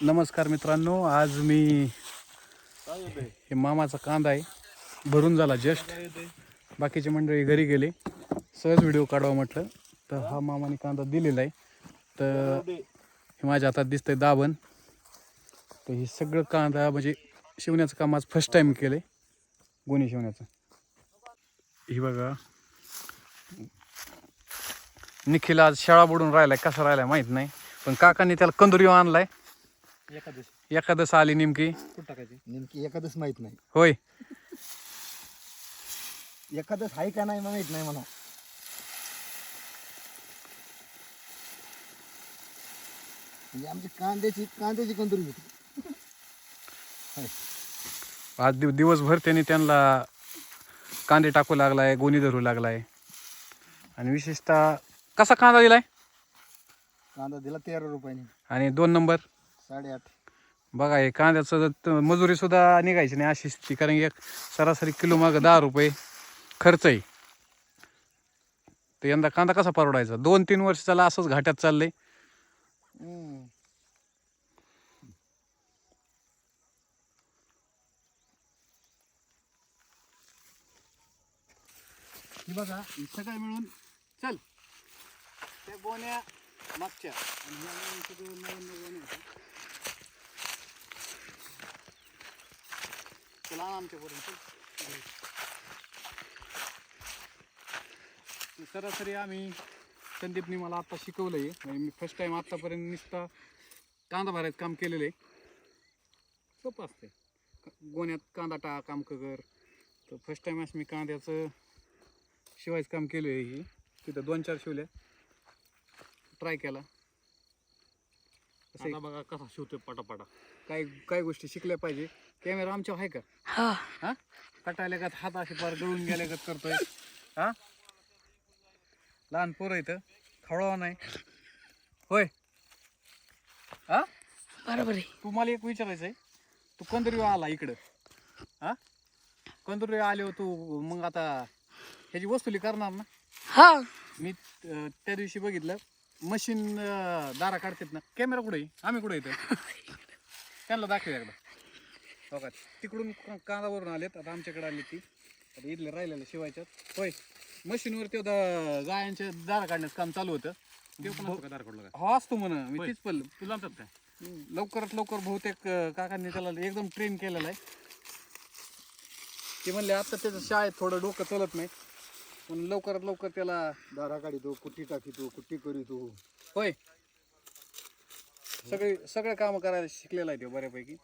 नमस्कार मित्रांनो आज मी हे मामाचा कांदा आहे भरून झाला जस्ट. बाकीचे मंडळी घरी गेले. सहज व्हिडिओ काढावा म्हटलं तर हा मामाने कांदा दिलेला आहे. तर हे माझ्या हातात दिसतंय दाबण. तर हे सगळं कांदा म्हणजे शिवण्याचं काम आज फर्स्ट टाइम केलं आहे गोणी शिवण्याचं. ही बघा. निखिल आज शाळा बुडून राहिलाय कसा राहिलाय माहीत नाही पण काकांनी त्याला कंदुरी आणलाय. एखादं एकादश आली नेमकी? कुठं टाकायची? नेमकी एखादच माहीत नाही. होय. एखादच आहे का नाही माहीत नाही मला म्हणजे आमची कांद्याची कांद्याची कंदुरी होती. आज दिव दिवसभर त्यांनी त्यांना कांदे टाकू लागलाय गोणी धरू लागलाय. आणि विशेषतः कसा कांदा दिलाय? कांदा दिला तेरा रुपयाने. आणि दोन नंबर? साडेआठ. बघा हे कांद्याचं मजुरी सुद्धा निघायची नाही अशी स्थिती कारण की एक सरासरी किलो मागं दहा रुपये खर्च आहे. तर यंदा कांदा कसा परवडायचा? दोन तीन वर्ष त्याला असंच घाट्यात चाललंय. ही बघा सगळं मिळून चल. त्या गोण्या मागच्या आणि ह्या मिळून सगळं नवीन नवीन गोण्या होत्या. चला आमच्यापर्यंत सरासरी आम्ही संदीपने मला आत्ता शिकवलं आहे म्हणजे मी फर्स्ट टाईम आत्तापर्यंत नुसता कांदा भरायचं काम केलेलं आहे. सोपं असते गोण्यात कांदा टाक काम कर. तर फर्स्ट टाईम असं मी कांद्याचं शिवायचं काम केलं आहे ही. तिथं दोन चार शिवल्या. ट्राय केला. आता बघा कसा शिवतोय पटापटा. काय काय गोष्टी शिकल्या पाहिजे. कॅमेरा आमच्यावर आहे का? हा. कटायला का हात असे पार गळून गेल्या का करतोय? हा? लहान पोरं इथं. खवळावा नाही. होय. हा? बरोबर आहे. तू मला एक विचारायचं आहे तू कंदुरी आला इकडं? हा? कंदुरी आले हो तू? मग आता ह्याची वस्तुली करणार ना? हा. मी अं, त्या दिवशी बघितलं. मशीन दारा काढतात ना. कॅमेरा कुठे आहे? आम्ही कुठे येतो त्यांना दाखव एकदा. हो का? तिकडून क- कांदावरून आलेत. आता आमच्याकडे आली ती. आता इथले राहिलेलं शिवायच्यात. होय. मशीनवरती होता गायांचे दारा काढण्याचं काम चालू होतं. ते पण असतो का दारकडला काय हा असतो म्हण. मी होय. तीच पडलं तुला आणतात काय? लवकरात लवकर बहुतेक अं, काकांनी त्याला एकदम ट्रेन केलेलं आहे. ते म्हणले आता त्याचं शाळेत थोडं डोकं चलत नाही. पण लवकरात लवकर त्याला दारा काढितो कुट्टी टाकीतो कुट्टी करीतो. होय. सगळे सगळे काम करायला शिकलेला आहे ते बऱ्यापैकी.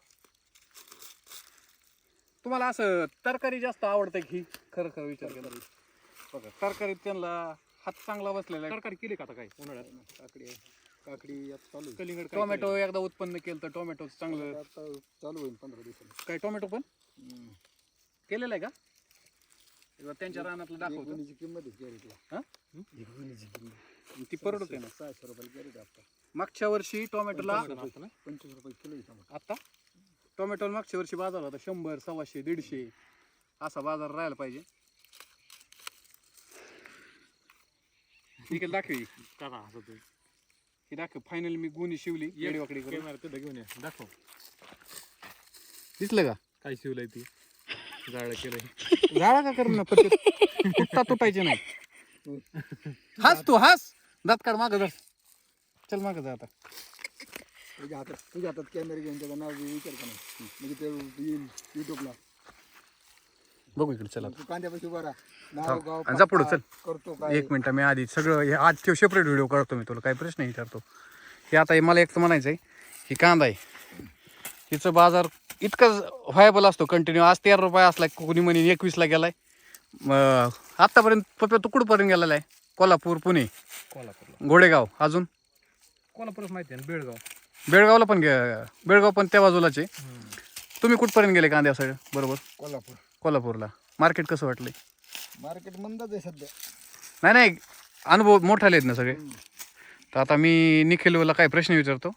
तुम्हाला असं तरकारी जास्त आवडतं की? खरं खरं विचार केला. तर? बघा तरकारीत त्यांना हात चांगला बसलेला आहे. तरकारी केली का आता काय? उन्हाळ्यात? काकडी आहे. काकडी आता चालू आहे. कलिंगड काय टोमॅटो एकदा उत्पन्न केलं तर टोमॅटो चांगलं आता चालू होईल पंधरा दिवसांनी. काय टोमॅटो पण? हम्म. केलेलं आहे का? एकदा त्यांच्या रानातलं दाखवतो. गुणीची किंमत आहे कॅरेटला हा? एक गुणीची किंमत. ती परवडत आहे ना? सहाशे रुपये कॅरेट आता. मागच्या वर्षी टोमॅटोला? पंचवीस रुपये किलो आहे टमाटर आता? टोमॅटो मागच्या वर्षी बाजार होता शंभर सव्वाशे दीडशे. असा बाजार राहायला पाहिजे. ठीक आहे दाखव. कसा हसत आहे. ही दाखव फायनल मी गुणी शिवली. येडीवाकडी करून. कॅमेरा तिथं घेऊन ये. दाखव. दिसलं का? काय शिवलंय ती? जाळ केलंय. झाडा का करून तुटता तुटायचे नाही. हास तू हास. दात काढ माग जा चल माग जा आता. तुझ्या हातात तुझ्या हातात कॅमेरा घेऊन त्याचं नाव विचार का नाही? म्हणजे ते येईल युट्यूबला बघू इकडे चला तू कांद्यापाशी उभा राहा. नाव थांब. गाव आणि जा पुढं, चल. करतो काय? एक मिनिट मी आधी सगळं हे आज ठेव सेपरेट व्हिडिओ काढतो मी तुला. काही प्रश्न विचारतो. हे आता हे मला एक तर म्हणायचं आहे ही कांदा आहे. हिचं बाजार इतकं व्हायबल असतो कंटिन्यू. आज तेरा रुपये असला कोणी म्हणे एकवीसला गेलाय. मग आत्तापर्यंत पप्या तू कुठपर्यंत गेलेला आहे? कोल्हापूर पुणे? कोल्हापूरला. गोडेगाव अजून? कोल्हापूरच माहिती आहे ना बेळगाव. बेळगावला पण गे बेळगाव पण त्या बाजूलाच आहे. तुम्ही कुठपर्यंत गेले कांद्या सगळं बरोबर. कोल्हापूर. कोल्हापूरला. मार्केट कसं वाटलं मार्केट मंदच आहे सध्या. नाही नाही अनुभव मोठाले आहेत ना सगळे. तर आता मी निखिलला काय प्रश्न विचारतो.